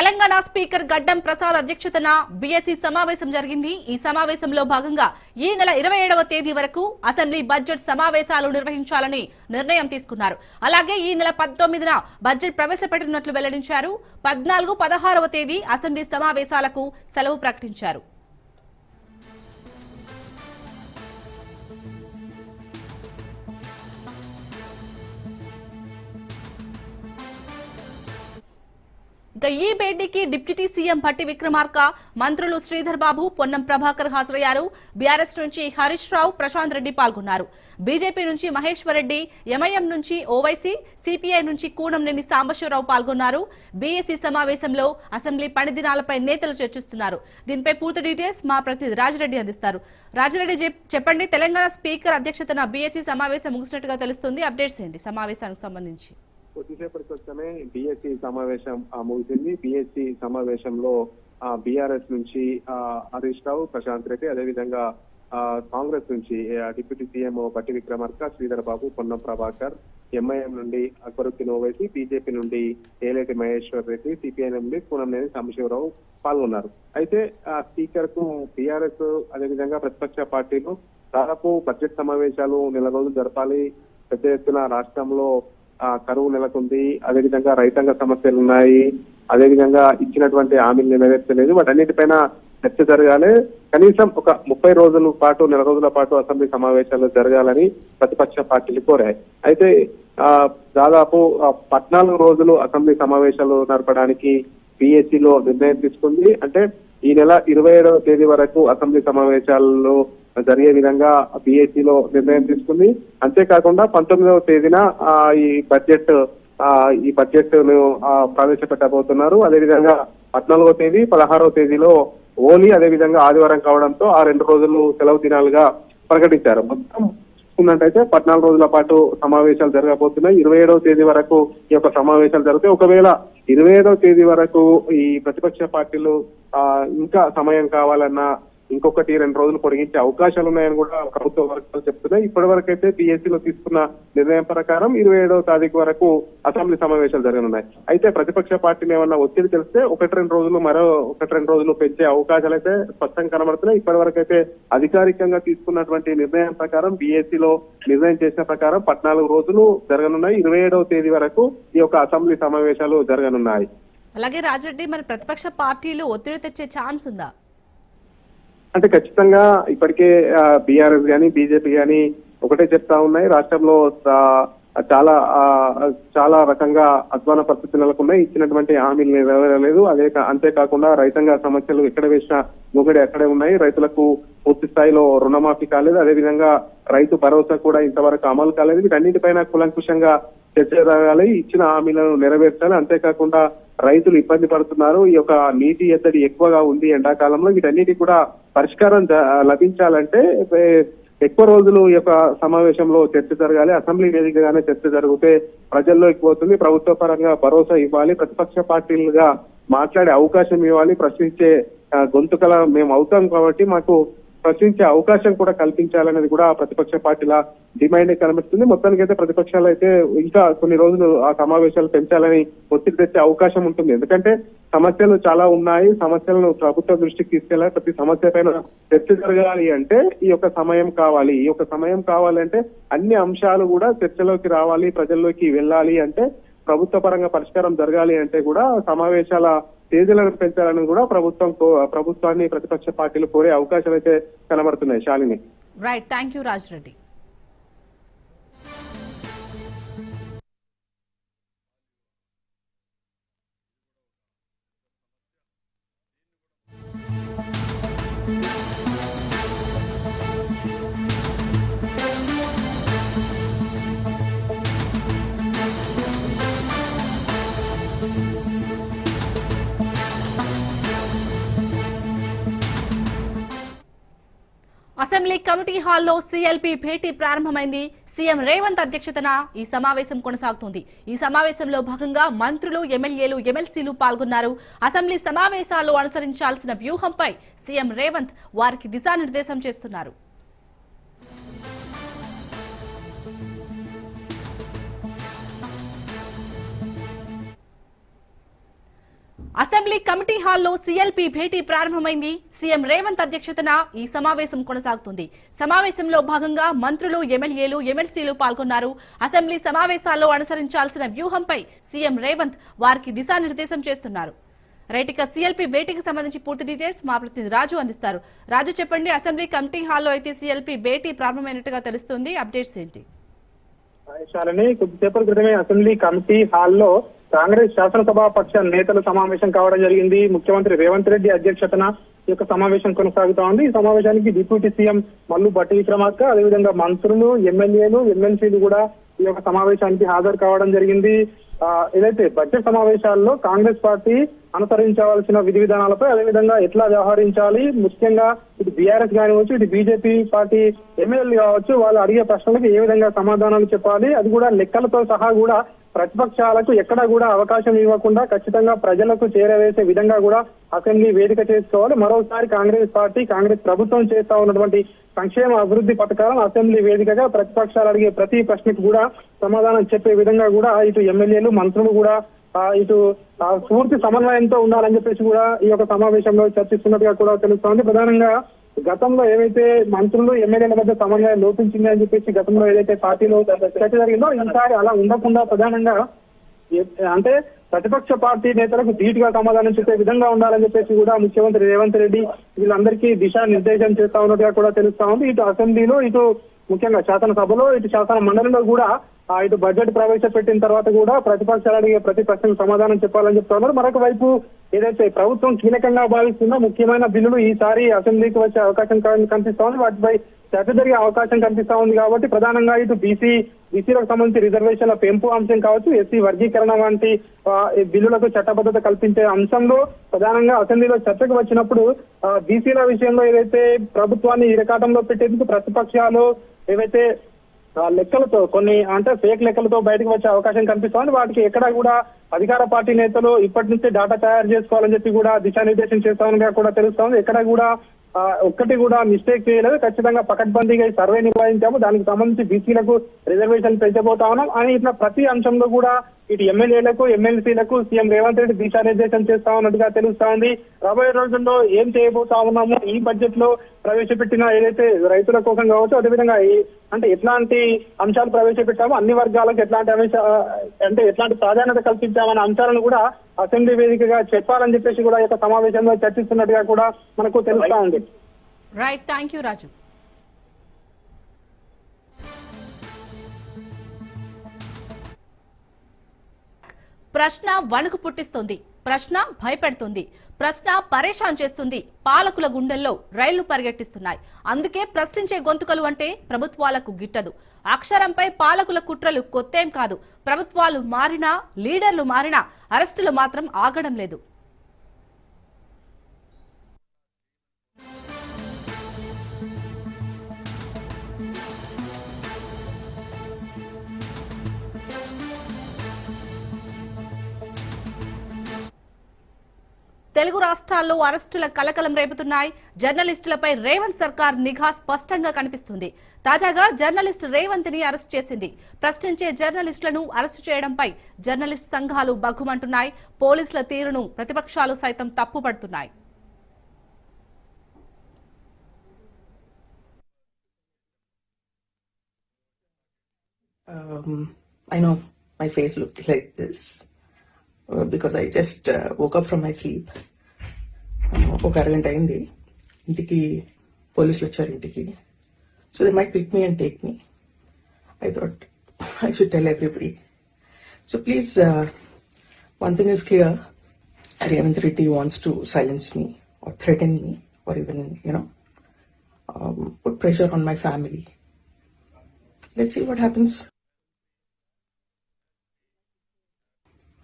Telangana speaker Gaddam Prasad అధ్యక్షతన BSC సమావేశం జరిగింది. ఈ సమావేశంలో భాగంగా ఈ నెల ఇరవై ఏడవ తేదీ వరకు అసెంబ్లీ బడ్జెట్ సమావేశాలు నిర్వహించాలని నిర్ణయం తీసుకున్నారు. అలాగే ఈ నెల పంతొమ్మిదిన బడ్జెట్ ప్రవేశపెట్టనున్నట్లు వెల్లడించారు. పద్నాలుగు పదహారవ తేదీ అసెంబ్లీ సమావేశాలకు సెలవు ప్రకటించారు. ఇక ఈ భేటీకి డిప్యూటీ సీఎం భట్టి విక్రమార్క మంత్రులు శ్రీధర్ బాబు పొన్నం ప్రభాకర్ హాజరయ్యారు. బీఆర్ఎస్ నుంచి హరీష్ రావు ప్రశాంత్ రెడ్డి పాల్గొన్నారు. బీజేపీ నుంచి మహేశ్వర్ రెడ్డి ఎంఐఎం నుంచి ఓవైసీ సిపిఐ నుంచి కూనంనేని సాంబశివరావు పాల్గొన్నారు. బీఎస్సీ సమావేశంలో అసెంబ్లీ పని దినాలపై నేతలు చర్చిస్తున్నారు. దీనిపై పూర్తి డీటెయిల్స్ మా ప్రతినిధి రాజిరెడ్డి అందిస్తారు. రాజిరెడ్డి చెప్- చెప్పండి తెలంగాణ స్పీకర్ అధ్యక్షతన బీఎస్సీ సమావేశం ముగిసినట్టుగా తెలుస్తుంది. అప్డేట్స్ ఏంటి? సమావేశానికి సంబంధించి. కొద్దిసేపటి క్రితమే బిఎస్సి సమావేశం ముగిసింది బిఎస్సి సమావేశంలో బీఆర్ఎస్ నుంచి హరీష్ రావు ప్రశాంత్ రెడ్డి అదేవిధంగా ఆ, కాంగ్రెస్ నుంచి డిప్యూటీ సీఎం బట్టి విక్రమార్క శ్రీధర్ బాబు పొన్నం ప్రభాకర్ ఎంఐఎం నుండి అక్బరుద్దీన్ ఓవైసీ బీజేపీ నుండి ఏలేటి మహేశ్వర్ రెడ్డి సిపిఐ నుండి పూనంనేని సాంబశివరావు పాల్గొన్నారు. అయితే ఆ స్పీకర్కు బీఆర్ఎస్ అదేవిధంగా ప్రతిపక్ష పార్టీలు దాదాపు బడ్జెట్ సమావేశాలు నెల రోజులు జరపాలి పెద్ద ఎత్తున రాష్ట్రంలో కరువు నెలకొంది. అదేవిధంగా రైతాంగ సమస్యలు ఉన్నాయి అదేవిధంగా ఇచ్చినటువంటి హామీలు నెరవేర్చలేదు. వాటన్నిటిపైన చర్చ జరగాలి. కనీసం ఒక ముప్పై రోజుల పాటు నెల రోజుల పాటు అసెంబ్లీ సమావేశాలు జరగాలని ప్రతిపక్ష పార్టీలు కోరాయి. అయితే ఆ దాదాపు పద్నాలుగు రోజులు అసెంబ్లీ సమావేశాలు నడపడానికి PSC నిర్ణయం తీసుకుంది. అంటే ఈ నెల ఇరవై ఏడవ తేదీ వరకు అసెంబ్లీ సమావేశాల్లో జరిగే విధంగా బీఎస్సీ లో నిర్ణయం తీసుకుంది. అంతేకాకుండా పంతొమ్మిదవ తేదీన ఆ, ఈ బడ్జెట్ ఆ, ఈ బడ్జెట్ను ప్రవేశపెట్టబోతున్నారు. అదేవిధంగా పద్నాలుగో తేదీ పదహారవ తేదీలో ఓలీ అదేవిధంగా ఆదివారం కావడంతో ఆ రెండు రోజులు సెలవు దినాలుగా ప్రకటించారు. మొత్తం చూసుకున్నట్టయితే పద్నాలుగు రోజుల పాటు సమావేశాలు జరగబోతున్నాయి. ఇరవై ఏడవ తేదీ వరకు ఈ యొక్క సమావేశాలు జరిగితే ఒకవేళ ఇరవై ఏడవ తేదీ వరకు ఈ ప్రతిపక్ష పార్టీలు ఆ, ఇంకా సమయం కావాలన్నా ఇంకొకటి రెండు రోజులు పొడిగించే అవకాశాలు ఉన్నాయని కూడా ప్రభుత్వ వర్గాలు చెప్తున్నాయి. ఇప్పటి వరకు అయితే బీఎస్సీలో తీసుకున్న నిర్ణయం ప్రకారం ఇరవై ఏడవ తారీఖు వరకు అసెంబ్లీ సమావేశాలు జరగనున్నాయి. అయితే ప్రతిపక్ష పార్టీని ఏమన్నా ఒత్తిడి తెలిస్తే ఒకటి రెండు రోజులు మరో ఒకటి రెండు రోజులు పెంచే అవకాశాలు అయితే స్పష్టంగా కనబడుతున్నాయి. ఇప్పటి వరకు అయితే అధికారికంగా తీసుకున్నటువంటి నిర్ణయం ప్రకారం బీఎస్సీలో నిర్ణయం చేసిన ప్రకారం పద్నాలుగు రోజులు జరగనున్నాయి. ఇరవై ఏడవ తేదీ వరకు ఈ యొక్క అసెంబ్లీ సమావేశాలు జరగనున్నాయి. అలాగే రాజరెడ్డి మరి ప్రతిపక్ష పార్టీలు ఒత్తిడి తెచ్చే ఛాన్స్ ఉందా? అంటే ఖచ్చితంగా ఇప్పటికే బీఆర్ఎస్ కానీ బీజేపీ కానీ ఒకటే చెప్తా ఉన్నాయి. రాష్ట్రంలో చాలా చాలా రకంగా అధ్వాన పరిస్థితి నెలకొన్నాయి. ఇచ్చినటువంటి హామీలు నెరవేరలేదు. అదే కా- అంతేకాకుండా రైతాంగ సమస్యలు ఎక్కడ వేసిన మొగడి అక్కడే ఉన్నాయి. రైతులకు పూర్తి స్థాయిలో రుణమాఫీ కాలేదు. అదేవిధంగా రైతు భరోసా కూడా ఇంతవరకు అమలు కాలేదు. వీటన్నిటిపైన కులంకుశంగా చర్చ జరగాలి. ఇచ్చిన హామీలను నెరవేర్చాలి. అంతేకాకుండా రైతులు ఇబ్బంది పడుతున్నారు. ఈ యొక్క నీటి ఎద్దడి ఎక్కువగా ఉంది ఎండాకాలంలో. వీటన్నిటి కూడా పరిష్కారం లభించాలంటే ఎక్కువ రోజులు ఈ యొక్క సమావేశంలో చర్చ జరగాలి. అసెంబ్లీ వేదికగానే చర్చ జరిగితే ప్రజల్లోకి పోతుంది ప్రభుత్వ పరంగా భరోసా ఇవ్వాలి. ప్రతిపక్ష పార్టీలుగా మాట్లాడే అవకాశం ఇవ్వాలి. ప్రశ్నించే గొంతుకల మేము అవుతాం కాబట్టి మాకు ప్రశ్నించే అవకాశం కూడా కల్పించాలనేది కూడా ప్రతిపక్ష పార్టీల డిమాండ్ కనిపిస్తుంది మొత్తానికి అయితే ప్రతిపక్షాలు అయితే ఇంకా కొన్ని రోజులు ఆ సమావేశాలు పెంచాలని ఒత్తిడి తెచ్చే అవకాశం ఉంటుంది. ఎందుకంటే సమస్యలు చాలా ఉన్నాయి. సమస్యలను ప్రభుత్వ దృష్టికి తీసుకెళ్ళాలి. ప్రతి సమస్య పైన చర్చ జరగాలి అంటే ఈ యొక్క సమయం కావాలి. ఈ యొక్క సమయం కావాలంటే అన్ని అంశాలు కూడా చర్చలోకి రావాలి ప్రజల్లోకి వెళ్ళాలి అంటే ప్రభుత్వ పరంగా పరిష్కారం జరగాలి అంటే కూడా సమావేశాల తేదీలను పెంచాలని కూడా ప్రభుత్వం కో- ప్రభుత్వాన్ని ప్రతిపక్ష పార్టీలు కోరే అవకాశాలు అయితే కనబడుతున్నాయి Shalini. Right thank you Rajireddy assembly committee హాల్లో సీఎల్పీ భేటీ ప్రారంభమైంది. సీఎం రేవంత్ అధ్యక్షతన ఈ సమావేశం కొనసాగుతుంది. ఈ సమావేశంలో భాగంగా మంత్రులు ఎమ్మెల్యేలు ఎమ్మెల్సీలు పాల్గొన్నారు. అసెంబ్లీ సమావేశాలు అనుసరించాల్సిన వ్యూహంపై సీఎం రేవంత్ వారికి దిశానిర్దేశం చేస్తున్నారు. అసెంబ్లీ కమిటీ హాల్లో సీఎల్పీ భేటీ ప్రారంభమైంది. సీఎం రేవంత్ అధ్యక్షతన ఈ సమావేశం కొనసాగుతుంది. సమావేశంలో భాగంగా మంత్రులు ఎమ్మెల్యేలు ఎమ్మెల్సీలు పాల్గొన్నారు. అసెంబ్లీ సమావేశాల్లో అనుసరించాల్సిన వ్యూహంపై సీఎం రేవంత్ వారికి దిశానిర్దేశం చేస్తున్నారు. రైటిక సీఎల్పీ భేటీకి సంబంధించి పూర్తి డీటెయిల్స్ మా ప్రతినిధి రాజు అందిస్తారు. రాజు చెప్పండి అసెంబ్లీ కమిటీ హాల్లో అయితే సీఎల్పీ భేటీ ప్రారంభమైనట్టుగా తెలుస్తుంది. అప్డేట్స్ ఏంటి? కొద్దిసేపటి క్రితమే అసెంబ్లీ కమిటీ హాల్లో కాంగ్రెస్ శాసనసభ పక్ష నేతల సమావేశం కావడం జరిగింది. ముఖ్యమంత్రి రేవంత్ రెడ్డి అధ్యక్షతన ఈ యొక్క సమావేశం కొనసాగుతా ఉంది. ఈ సమావేశానికి డిప్యూటీ సీఎం మల్లు భట్టి విక్రమార్క అదేవిధంగా మంత్రులు ఎమ్మెల్యేలు ఎమ్మెల్సీలు కూడా ఈ యొక్క సమావేశానికి హాజరు కావడం జరిగింది. ఏదైతే బడ్జెట్ సమావేశాల్లో కాంగ్రెస్ పార్టీ అనుసరించవలసిన విధి విధానాలపై అదేవిధంగా ఎట్లా వ్యవహరించాలి ముఖ్యంగా ఇటు బీఆర్ఎస్ కానివచ్చు ఇటు బీజేపీ పార్టీ ఎమ్మెల్యేలు కావచ్చు వాళ్ళు అడిగే ప్రశ్నలకు ఏ విధంగా సమాధానాలు చెప్పాలి అది కూడా లెక్కలతో సహా కూడా ప్రతిపక్షాలకు ఎక్కడా కూడా అవకాశం ఇవ్వకుండా ఖచ్చితంగా ప్రజలకు చేరవేసే విధంగా కూడా అసెంబ్లీ వేదిక చేసుకోవాలి. మరోసారి కాంగ్రెస్ పార్టీ కాంగ్రెస్ ప్రభుత్వం చేస్తా ఉన్నటువంటి సంక్షేమ అభివృద్ధి పథకాలను అసెంబ్లీ వేదికగా ప్రతిపక్షాలు అడిగే ప్రతి ప్రశ్నకు కూడా సమాధానం చెప్పే విధంగా కూడా ఇటు ఎమ్మెల్యేలు మంత్రులు కూడా ఇటు పూర్తి సమన్వయంతో ఉండాలని చెప్పేసి కూడా ఈ యొక్క సమావేశంలో చర్చిస్తున్నట్టుగా కూడా తెలుస్తోంది. ప్రధానంగా గతంలో ఏవైతే మంత్రులు ఎమ్మెల్యేల మధ్య సమన్వయం లోపించింది అని చెప్పేసి గతంలో ఏదైతే పార్టీలో చర్చ జరిగిందో ఈసారి అలా ఉండకుండా ప్రధానంగా అంటే ప్రతిపక్ష పార్టీ నేతలకు ధీటుగా సమాధానం చెప్పే విధంగా ఉండాలని చెప్పేసి కూడా ముఖ్యమంత్రి రేవంత్ రెడ్డి వీళ్ళందరికీ దిశా నిర్దేశం చేస్తా ఉన్నట్టుగా కూడా తెలుస్తా ఉంది. ఇటు అసెంబ్లీలో ఇటు ముఖ్యంగా శాసనసభలో ఇటు శాసన మండలిలో కూడా ఇటు బడ్జెట్ ప్రవేశపెట్టిన తర్వాత కూడా ప్రతిపక్షాలు అడిగే ప్రతి ప్రశ్నకు సమాధానం చెప్పాలని చెప్తున్నారు. మరొక వైపు ఏదైతే ప్రభుత్వం కీలకంగా భావిస్తున్న ముఖ్యమైన బిల్లులు ఈసారి అసెంబ్లీకి వచ్చే అవకాశం కనిపిస్తా ఉంది వాటిపై చర్చ జరిగే అవకాశం కనిపిస్తా ఉంది కాబట్టి ప్రధానంగా ఇటు బీసీ బీసీలకు సంబంధించి రిజర్వేషన్ల పెంపు అంశం కావచ్చు ఎస్సీ వర్గీకరణ వంటి బిల్లులకు చట్టబద్ధత కల్పించే అంశంలో ప్రధానంగా అసెంబ్లీలో చర్చకు వచ్చినప్పుడు బీసీల విషయంలో ఏదైతే ప్రభుత్వాన్ని ఇరకాటంలో పెట్టేందుకు ప్రతిపక్షాలు ఏవైతే లెక్కలతో కొన్ని అంటే ఫేక్ లెక్కలతో బయటకు వచ్చే అవకాశం కనిపిస్తోంది. వాటికి ఎక్కడ కూడా అధికార పార్టీ నేతలు ఇప్పటి నుంచే డేటా తయారు చేసుకోవాలని చెప్పి కూడా దిశానిర్దేశం చేస్తామని కూడా తెలుస్తోంది. ఎక్కడ కూడా ఒక్కటి కూడా మిస్టేక్ చేయలేదు. ఖచ్చితంగా పకడ్బందీగా ఈ సర్వే నిర్వహించాము. దానికి సంబంధించి బీసీలకు రిజర్వేషన్ పెంచబోతా ఉన్నాం. అని ఇట్లా ప్రతి అంశంలో కూడా ఇటు ఎమ్మెల్యేలకు ఎమ్మెల్సీలకు సీఎం రేవంత్ రెడ్డి దిశానిర్దేశం చేస్తా ఉన్నట్టుగా తెలుస్తా ఉంది రాబోయే రోజుల్లో ఏం చేయబోతా ఉన్నాము? ఈ బడ్జెట్లో ప్రవేశపెట్టిన ఏదైతే రైతుల కోసం కావచ్చు అదేవిధంగా అంటే ఎట్లాంటి అంశాలు ప్రవేశపెట్టామో అన్ని వర్గాలకు ఎట్లాంటి అంశ అంటే ఎట్లాంటి ప్రాధాన్యత కల్పించామనే అంశాలను కూడా అసెంబ్లీ వేదికగా చెప్పాలని చెప్పేసి కూడా ఈ యొక్క సమావేశంలో చర్చిస్తున్నట్టుగా కూడా మనకు తెలుస్తా ఉంది రైట్ థ్యాంక్ యూ రాజు ప్రశ్న వణుకు పుట్టిస్తుంది. ప్రశ్న భయపెడుతుంది. ప్రశ్న పరేషాన్ చేస్తుంది. పాలకుల గుండెల్లో రైళ్ళు పరిగెట్టిస్తున్నాయి. అందుకే ప్రశ్నించే గొంతుకలు అంటే ప్రభుత్వాలకు గిట్టదు. అక్షరంపై పాలకుల కుట్రలు కొత్తేం కాదు. ప్రభుత్వాలు మారినా లీడర్లు మారినా అరెస్టులు మాత్రం ఆగడం లేదు. తెలుగు రాష్ట్రాల్లో అరెస్టుల కలకలం రేపుతున్నాయి. జర్నలిస్టులపై రేవంత్ సర్కార్ నిఘా స్పష్టంగా కనిపిస్తుంది. తాజాగా జర్నలిస్ట్ రేవంత్ని అరెస్ట్ చేసింది. ప్రశ్నించే జర్నలిస్టులను అరెస్టు చేయడంపై జర్నలిస్ట్ సంఘాలు బగ్గుమంటున్నాయి. పోలీసుల తీరును ప్రతిపక్షాలు సైతం తప్పుపడుతున్నాయి. Um, I know my face looked like this. Uh, because I just uh, woke up from my sleep. Uh, ఒక అరగంట అయింది ఇంటికి పోలీసులు వచ్చారు ఇంటికి so they might pick me and take me I thought I should tell everybody so please one thing is clear Revanth Reddy wants to silence me or threaten me or even you know um, put pressure on my family let's see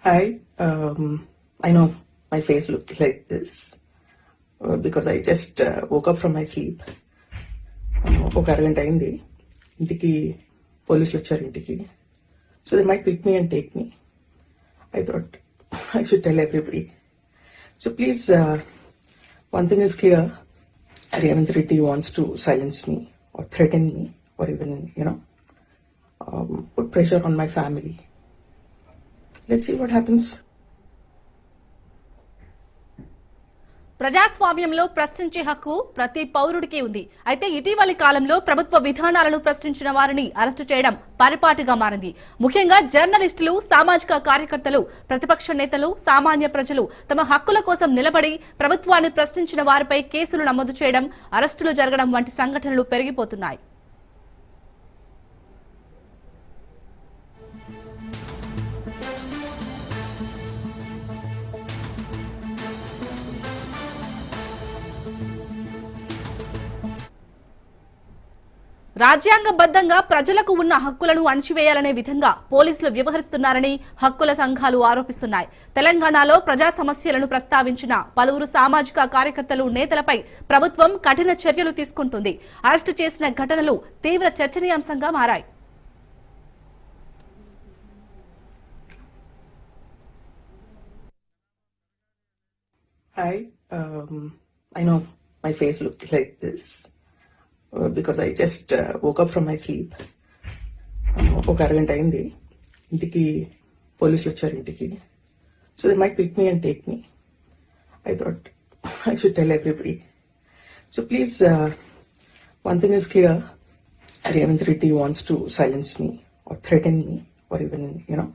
Hi, um, I know my face looked like this uh, because I just uh, woke up from my sleep. Um, ఒక అరగంట అయింది. ఇంటికి పోలీసులు వచ్చారు ఇంటికి. So they might pick me and take me I thought I should tell everybody so please one thing is clear Revanth Reddy wants to silence me or threaten me or even you know put pressure on my family let's see what happens ప్రజాస్వామ్యంలో ప్రశ్నించే హక్కు ప్రతి పౌరుడికి ఉంది. అయితే ఇటీవలి కాలంలో ప్రభుత్వ విధానాలను ప్రశ్నించిన వారిని అరెస్టు చేయడం పరిపాటుగా మారింది. ముఖ్యంగా జర్నలిస్టులు సామాజిక కార్యకర్తలు ప్రతిపక్ష నేతలు సామాన్య ప్రజలు తమ హక్కుల కోసం నిలబడి ప్రభుత్వాన్ని ప్రశ్నించిన వారిపై కేసులు నమోదు చేయడం అరెస్టులు జరగడం వంటి సంఘటనలు పెరిగిపోతున్నాయి. రాజ్యాంగబద్ధంగా ప్రజలకు ఉన్న హక్కులను అణచివేయాలనే విధంగా పోలీసులు వ్యవహరిస్తున్నారని హక్కుల సంఘాలు ఆరోపిస్తున్నాయి. తెలంగాణలో ప్రజా సమస్యలను ప్రస్తావించిన పలువురు సామాజిక కార్యకర్తలు నేతలపై ప్రభుత్వం కఠిన చర్యలు తీసుకుంటుంది. అరెస్టు చేసిన ఘటనలు తీవ్ర చర్చనీయాంశంగా మారాయి. Um, I know my face looked like this uh, because I just uh, woke up from my sleep. Um, ఒక అరగంట అయింది ఇంటికి పోలీసులు వచ్చారు ఇంటికి so they might pick me and take me I thought I should tell everybody so please one thing is clear Revanth Reddy wants to silence me or threaten me or even you know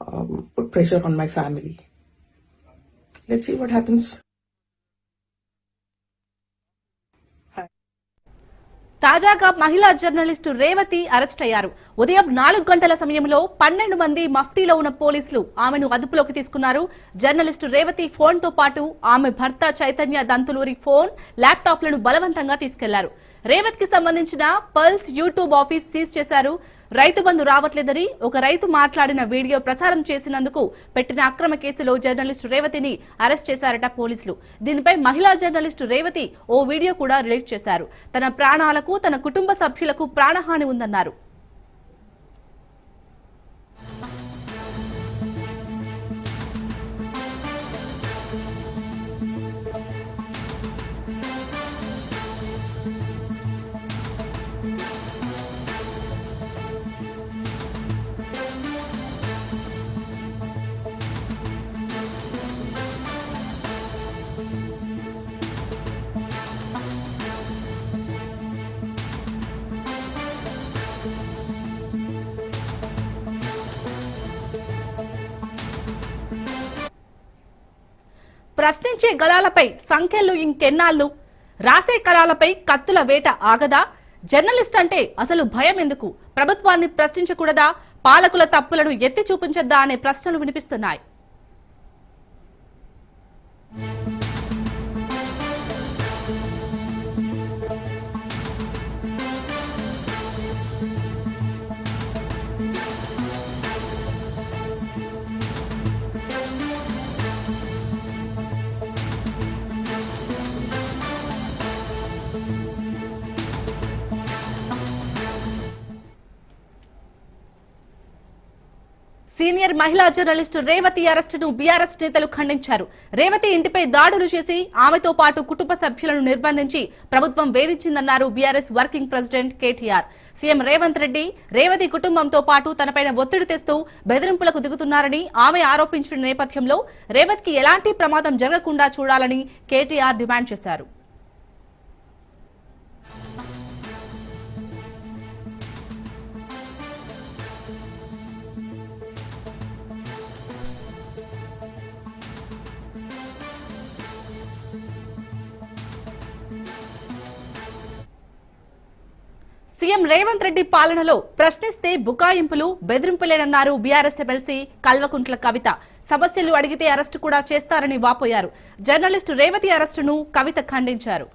um, put pressure on my family let's see తాజాగా మహిళా journalist Revathi arrest అయ్యారు. ఉదయం నాలుగు గంటల సమయంలో పన్నెండు మంది మఫ్టీలో ఉన్న పోలీసులు ఆమెను అదుపులోకి తీసుకున్నారు. జర్నలిస్టు రేవతి ఫోన్తో పాటు ఆమె భర్త చైతన్య దంతులూరి ఫోన్ ల్యాప్టాప్లను బలవంతంగా తీసుకెళ్ళారు. రేవత్కి సంబంధించిన పల్స్ యూట్యూబ్ ఆఫీస్ సీజ్ చేశారు. రైతు బంధు రావట్లేదని ఒక రైతు మాట్లాడిన వీడియో ప్రసారం చేసినందుకు పెట్టిన అక్రమ కేసులో జర్నలిస్టు రేవతిని అరెస్ట్ చేశారట పోలీసులు. దీనిపై మహిళా జర్నలిస్టు రేవతి ఓ వీడియో కూడా రిలీజ్ చేశారు. తన ప్రాణాలకు తన కుటుంబ సభ్యులకు ప్రాణహాని ఉందన్నారు. ప్రశ్నించే గళాలపై సంఖ్యలు ఇంకెన్నాళ్ళు? రాసే కళాలపై కత్తుల వేట ఆగదా? జర్నలిస్ట్ అంటే అసలు భయం ఎందుకు? ప్రభుత్వాన్ని ప్రశ్నించకూడదా? పాలకుల తప్పులను ఎత్తి చూపించొద్దా అనే ప్రశ్నలు వినిపిస్తున్నాయి. సీనియర్ మహిళా జర్నలిస్టు రేవతి అరెస్టును బీఆర్ఎస్ నేతలు ఖండించారు. రేవతి ఇంటిపై దాడులు చేసి ఆమెతో పాటు కుటుంబ సభ్యులను నిర్బంధించి ప్రభుత్వం వేధించిందన్నారు BRS working president KTR. CM Revanth Reddy Revathi కుటుంబంతో పాటు తనపైన ఒత్తిడి తెస్తూ బెదిరింపులకు దిగుతున్నారని ఆమె ఆరోపించిన నేపథ్యంలో రేవత్కి ఎలాంటి ప్రమాదం జరగకుండా చూడాలని కేటీఆర్ డిమాండ్ చేశారు. సీఎం రేవంత్ రెడ్డి పాలనలో ప్రశ్నిస్తే బుకాయింపులు బెదిరింపులేనన్నారు బీఆర్ఎస్ ఎమ్మెల్సీ కల్వకుంట్ల కవిత. సమస్యలు అడిగితే అరెస్టు కూడా చేస్తారని వాపోయారు. జర్నలిస్టు రేవతి అరెస్టును కవిత ఖండించారు.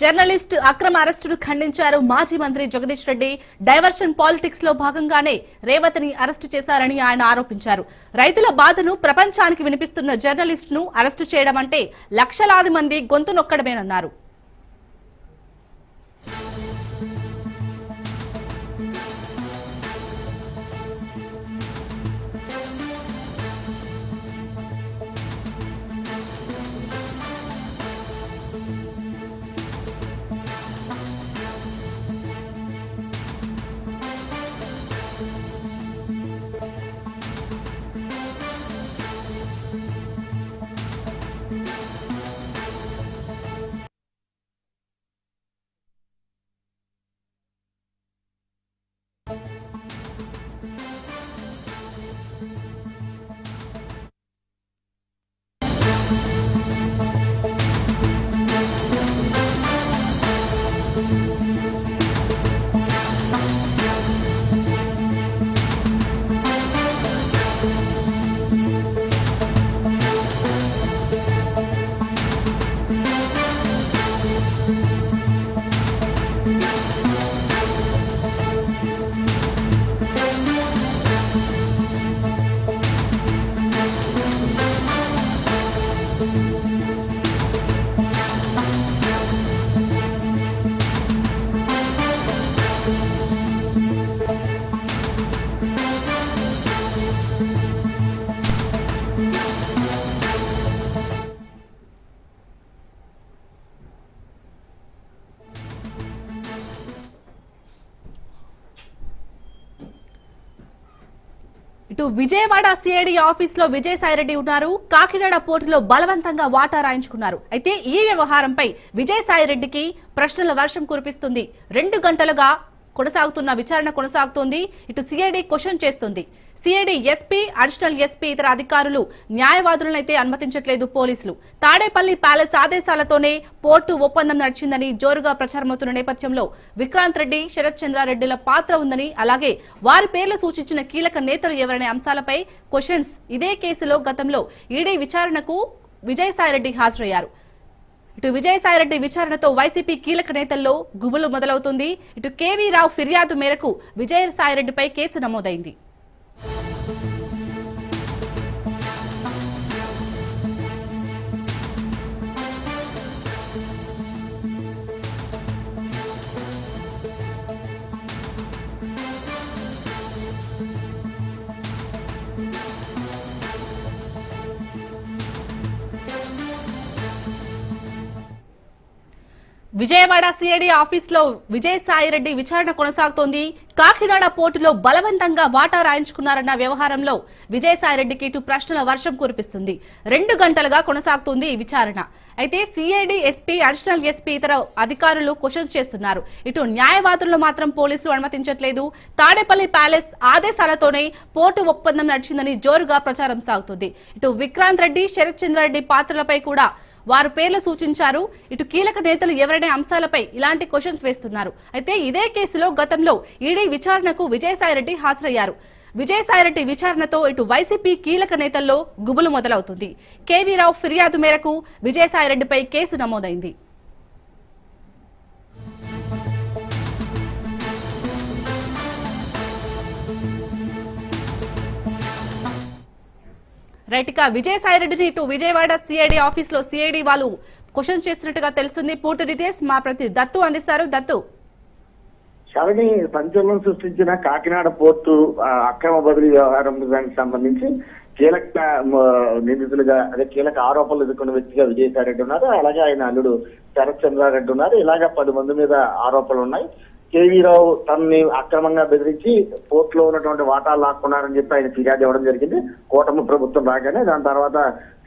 జర్నలిస్ట్ అక్రమ అరెస్టును ఖండించారు మాజీ మంత్రి జగదీష్ రెడ్డి. డైవర్షన్ పాలిటిక్స్లో భాగంగానే రేవతిని అరెస్టు చేశారని ఆయన ఆరోపించారు. రైతుల బాధను ప్రపంచానికి వినిపిస్తున్న జర్నలిస్టును అరెస్టు చేయడం అంటే లక్షలాది మంది గొంతు నొక్కడమేనన్నారు. విజయవాడ సిఐడి ఆఫీస్లో విజయసాయిరెడ్డి ఉన్నారు. కాకినాడ పోర్టులో బలవంతంగా వాటా రాయించుకున్నారు. అయితే ఈ వ్యవహారంపై విజయసాయిరెడ్డికి ప్రశ్నల వర్షం కురిపిస్తుంది. రెండు గంటలుగా కొనసాగుతున్న విచారణ కొనసాగుతోంది. ఇటు సిఐడి క్వశ్చన్ చేస్తుంది. సిఐడి ఎస్పీ అడిషనల్ ఎస్పీ ఇతర అధికారులు న్యాయవాదులను అయితే అనుమతించట్లేదు పోలీసులు. తాడేపల్లి ప్యాలెస్ ఆదేశాలతోనే పోర్టు ఒప్పందం నడిచిందని జోరుగా ప్రచారమవుతున్న నేపథ్యంలో విక్రాంత్ రెడ్డి శరత్ చంద్రారెడ్డిల పాత్ర ఉందని అలాగే వారి పేర్లు సూచించిన కీలక నేతలు ఎవరనే అంశాలపై క్వశ్చన్స్ ఇదే కేసులో గతంలో ఈడీ విచారణకు విజయసాయిరెడ్డి హాజరయ్యారు. ఇటు విజయసాయిరెడ్డి విచారణతో వైసీపీ కీలక నేతల్లో గుబులు మొదలవుతుంది. ఇటు కేవీ రావు ఫిర్యాదు మేరకు విజయసాయిరెడ్డిపై కేసు నమోదైంది. విజయవాడ సిఐడి ఆఫీస్లో విజయసాయిరెడ్డి విచారణ కొనసాగుతోంది. కాకినాడ పోర్టులో బలవంతంగా వాటా రాయించుకున్నారన్న వ్యవహారంలో విజయసాయిరెడ్డికి ఇటు ప్రశ్నల వర్షం కురిపిస్తుంది. రెండు గంటలుగా కొనసాగుతోంది ఈ విచారణ. అయితే సిఐడి ఎస్పీ అడిషనల్ ఎస్పీ ఇతర అధికారులు క్వశ్చన్స్ చేస్తున్నారు. ఇటు న్యాయవాదులను మాత్రం పోలీసులు అనుమతించట్లేదు. తాడేపల్లి ప్యాలెస్ ఆదేశాలతోనే పోర్టు ఒప్పందం నడిచిందని జోరుగా ప్రచారం సాగుతుంది. ఇటు విక్రాంత్ రెడ్డి శరత్ చంద్రారెడ్డి పాత్రలపై కూడా వారు పేర్లు సూచించారు. ఇటు కీలక నేతలు ఎవరైనా అంశాలపై ఇలాంటి క్వశ్చన్స్ వేస్తున్నారు. అయితే ఇదే కేసులో గతంలో ఈడీ విచారణకు విజయసాయిరెడ్డి హాజరయ్యారు. విజయసాయిరెడ్డి విచారణతో ఇటు వైసీపీ కీలక నేతల్లో గుబులు మొదలవుతుంది. కేవీ రావు ఫిర్యాదు మేరకు విజయసాయిరెడ్డిపై కేసు నమోదైంది. రైట్ ఇక విజయసాయిరెడ్డిని ఇటు విజయవాడ సిఐడి ఆఫీస్లో సిఐడి వాళ్ళు క్వశ్చన్స్ చేస్తున్నట్టుగా తెలుస్తుంది. పూర్తి డీటెయిల్స్ మా ప్రతి దత్తు అందిస్తారు. దత్తు. శరణి సంచలనం సృష్టించిన కాకినాడ పోర్టు అక్రమ బదిలీ వ్యవహారం దానికి సంబంధించి కీలక నిందితులుగా అదే కీలక ఆరోపణలు ఎదుర్కొన్న వ్యక్తిగా విజయసాయి రెడ్డి ఉన్నారు. అలాగే ఆయన అల్లుడు శరత్ చంద్రారెడ్డి ఉన్నారు. ఇలాగ పది మంది మీద ఆరోపణలు ఉన్నాయి. కేవీరావు తనని అక్రమంగా బెదిరించి పోర్టులో ఉన్నటువంటి వాటాలు లాక్కున్నారని చెప్పి ఆయన ఫిర్యాదు ఇవ్వడం జరిగింది. కూటమి ప్రభుత్వం రాగానే దాని తర్వాత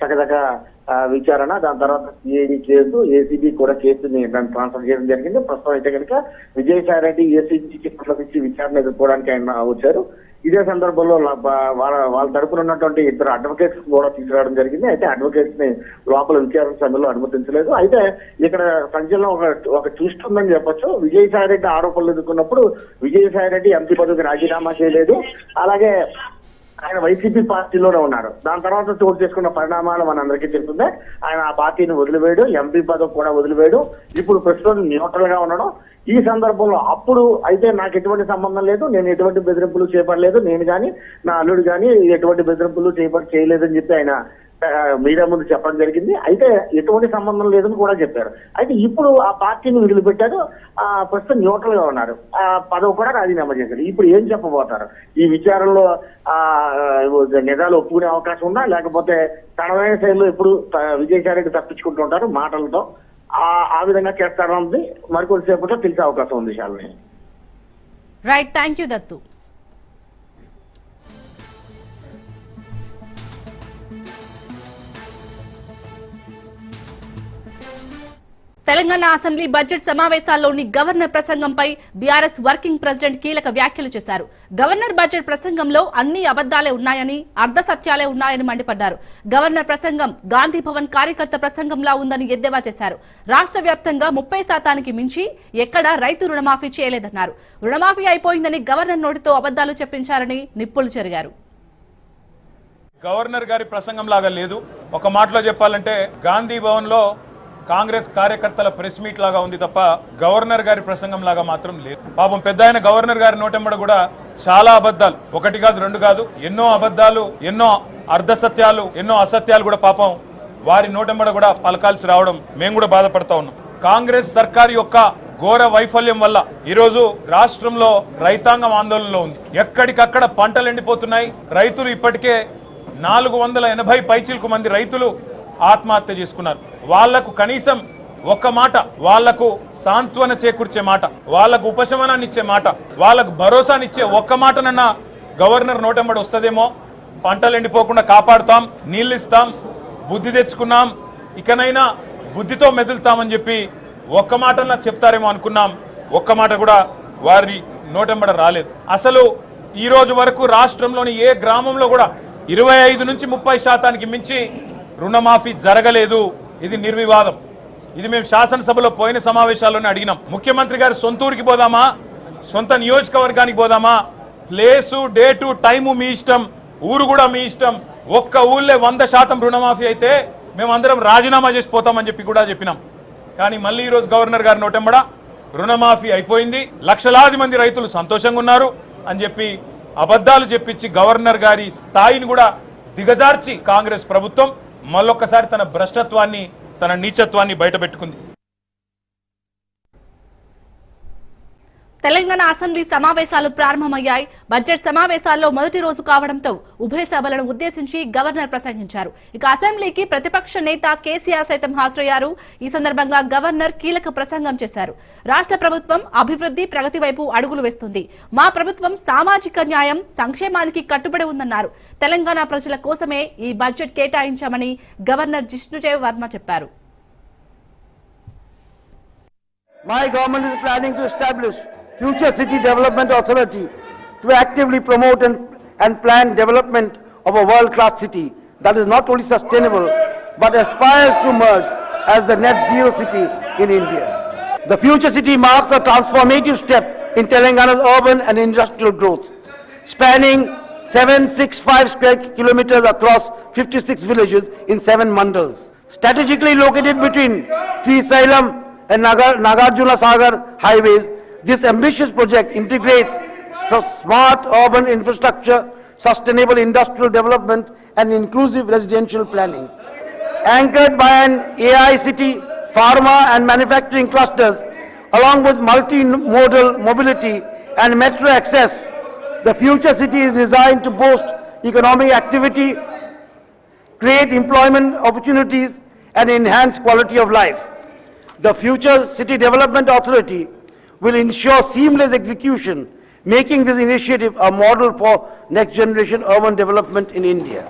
చకచక ఆ, విచారణ దాని తర్వాత సిఐడి కేసు ఏసీబీ కూడా కేసుని దాన్ని ట్రాన్స్ఫర్ చేయడం జరిగింది. ప్రస్తుతం అయితే కనుక విజయసాయి రెడ్డి ఏసీబీకి సంబంధించి విచారణ ఎదుర్కోవడానికి ఆయన వచ్చారు. ఇదే సందర్భంలో వాళ్ళ వాళ్ళ తరపున ఉన్నటువంటి ఇద్దరు అడ్వకేట్స్ కూడా తీసుకురావడం జరిగింది. అయితే అడ్వకేట్స్ని లోపల విచారణ సమయంలో అనుమతించలేదు. అయితే ఇక్కడ సంచలనం ఒక ఒక ట్విస్ట్ ఉందని చెప్పొచ్చు. విజయసాయి రెడ్డి ఆరోపణలు ఎదుర్కొన్నప్పుడు విజయసాయి రెడ్డి ఎంపీ పదవికి రాజీనామా చేయలేదు. అలాగే ఆయన వైసీపీ పార్టీలోనే ఉన్నారు. దాని తర్వాత చోటు చేసుకున్న పరిణామాలు మనందరికీ తెలిసిందే. ఆయన ఆ పార్టీని వదిలివేయడు ఎంపీ పదవి కూడా వదిలివేయడు. ఇప్పుడు ప్రస్తుతం న్యూట్రల్గా ఉండడం. ఈ సందర్భంలో అప్పుడు అయితే నాకు ఎటువంటి సంబంధం లేదు నేను ఎటువంటి బెదిరింపులు చేపడలేదు నేను కానీ నా అల్లుడు కానీ ఎటువంటి బెదిరింపులు చేప చేయలేదని చెప్పి ఆయన మీడియా ముందు చెప్పడం జరిగింది. అయితే ఎటువంటి సంబంధం లేదని కూడా చెప్పారు. అయితే ఇప్పుడు ఆ పార్టీని వదిలిపెట్టారు ఆ ప్రస్తుతం న్యూట్రల్గా ఉన్నారు. ఆ పదవి కూడా రాజీనామా చేశారు. ఇప్పుడు ఏం చెప్పబోతారు? ఈ విచారంలో ఆ నిజాలు ఒప్పుకునే అవకాశం ఉందా లేకపోతే తనదైన శైలిలో ఎప్పుడు విజయసాయి రెడ్డి తప్పించుకుంటూ ఉంటారు మాటలతో. ఆ విధంగా చేస్తారన్నది మరికొద్దిసేపట్లో తెలిసే అవకాశం ఉంది Shalini. Right thank you Dattu Telangana assembly budget సమావేశాల్లోని governor ప్రసంగంపై బీఆర్ఎస్ వర్కింగ్ ప్రెసిడెంట్ కీలక వ్యాఖ్యలు చేశారు. గవర్నర్ బడ్జెట్ ప్రసంగంలో అన్ని అబద్దాలే ఉన్నాయని అర్ధ సత్యాలే ఉన్నాయని మండిపడ్డారు. గవర్నర్ ప్రసంగం గాంధీ భవన్ కార్యకర్త ప్రసంగంలా ఉందని ఎద్దేవా చేశారు. రాష్ట్ర వ్యాప్తంగా ముప్పై శాతానికి మించి ఎక్కడా రైతు రుణమాఫీ చేయలేదన్నారు. రుణమాఫీ అయిపోయిందని గవర్నర్ నోటితో అబద్దాలు చెప్పించారని నిప్పులు చెరిగారు. గవర్నర్ గారి ప్రసంగం లాగా లేదు. ఒక మాటలో చెప్పాలంటే గాంధీ భవన్లో కాంగ్రెస్ కార్యకర్తల ప్రెస్ మీట్ లాగా ఉంది తప్ప గవర్నర్ గారి ప్రసంగం లాగా మాత్రం లేదు. పాపం పెద్ద ఆయన గవర్నర్ గారి నోటెంబడ కూడా చాలా అబద్ధాలు. ఒకటి కాదు రెండు కాదు ఎన్నో అబద్ధాలు ఎన్నో అర్ధసత్యాలు ఎన్నో అసత్యాలు కూడా పాపం వారి నోటెంబడ కూడా పలకాల్సి రావడం మేము కూడా బాధపడతా ఉన్నాం. కాంగ్రెస్ సర్కార్ యొక్క ఘోర వైఫల్యం వల్ల ఈరోజు రాష్ట్రంలో రైతాంగం ఆందోళనలో ఉంది. ఎక్కడికక్కడ పంటలు ఎండిపోతున్నాయి. రైతులు ఇప్పటికే నాలుగు వందల ఎనభై పైచిలకు మంది రైతులు ఆత్మహత్య చేసుకున్నారు. వాళ్ళకు కనీసం ఒక్క మాట వాళ్ళకు సాంత్వన చేకూర్చే మాట వాళ్ళకు ఉపశమనాన్ని ఇచ్చే మాట వాళ్ళకు భరోసానిచ్చే ఒక్క మాటనన్నా గవర్నర్ నోటెంబడి వస్తుందేమో. పంటలు ఎండిపోకుండా కాపాడుతాం నీళ్ళు ఇస్తాం బుద్ధి తెచ్చుకున్నాం ఇకనైనా బుద్ధితో మెదులుతామని చెప్పి ఒక్క మాటన్నా చెప్తారేమో అనుకున్నాం. ఒక్క మాట కూడా వారి నోటెంబడ రాలేదు. అసలు ఈ రోజు వరకు రాష్ట్రంలోని ఏ గ్రామంలో కూడా ఇరవై ఐదు నుంచి ముప్పై శాతానికి మించి రుణమాఫీ జరగలేదు. ఇది నిర్వివాదం. ఇది మేము శాసనసభలో పోయిన సమావేశాల్లోనే అడిగినాం. ముఖ్యమంత్రి గారు సొంత ఊరికి పోదామా? సొంత నియోజకవర్గానికి పోదామా? ప్లేసు డేటు టైము మీ ఇష్టం. ఊరు కూడా మీ ఇష్టం. ఒక్క ఊళ్ళే వంద శాతం రుణమాఫీ అయితే మేమందరం రాజీనామా చేసి పోతామని చెప్పి కూడా చెప్పినాం. కానీ మళ్ళీ ఈరోజు గవర్నర్ గారి నోటెంబడ రుణమాఫీ అయిపోయింది. లక్షలాది మంది రైతులు సంతోషంగా ఉన్నారు అని చెప్పి అబద్ధాలు చెప్పించి గవర్నర్ గారి స్థాయిని కూడా దిగజార్చి కాంగ్రెస్ ప్రభుత్వం మళ్ళొక్కసారి తన భ్రష్టత్వాన్ని తన నీచత్వాన్ని బయటపెట్టుకుంది. తెలంగాణ అసెంబ్లీ సమావేశాలు ప్రారంభమయ్యాయి. బడ్జెట్ సమావేశాల్లో మొదటి రోజు కావడంతో ఉభయ సభలను ఉద్దేశించి గవర్నర్ ప్రసంగించారు. ఇక అసెంబ్లీకి ప్రతిపక్ష నేత కేసీఆర్ సైతం హాజరయ్యారు. ఈ సందర్భంగా గవర్నర్ కీలక ప్రసంగం చేశారు. రాష్ట్ర ప్రభుత్వం అభివృద్ధి ప్రగతి వైపు అడుగులు వేస్తుంది. మా ప్రభుత్వం సామాజిక న్యాయం సంక్షేమానికి కట్టుబడి ఉందన్నారు. తెలంగాణ ప్రజల కోసమే ఈ బడ్జెట్ కేటాయించామని గవర్నర్ జిష్ణుదేవ్ వర్మ చెప్పారు. My government is planning to establish Future City Development Authority to actively promote and, and plan development of a world-class city that is not only sustainable but aspires to merge as the net zero city in India. The Future City marks a transformative step in Telangana's urban and industrial growth, spanning 765 square kilometers across 56 villages in seven mandals. Strategically located between Srisailam and Nagar, Nagarjuna Sagar highways, this ambitious project integrates smart urban infrastructure, sustainable industrial development and inclusive residential planning. Anchored by an AI city, pharma and manufacturing clusters, along with multimodal mobility and metro access, the future city is designed to boost economic activity, create employment opportunities and enhance quality of life. The Future City Development Authority will ensure seamless execution, making this initiative a model for next generation urban development in India.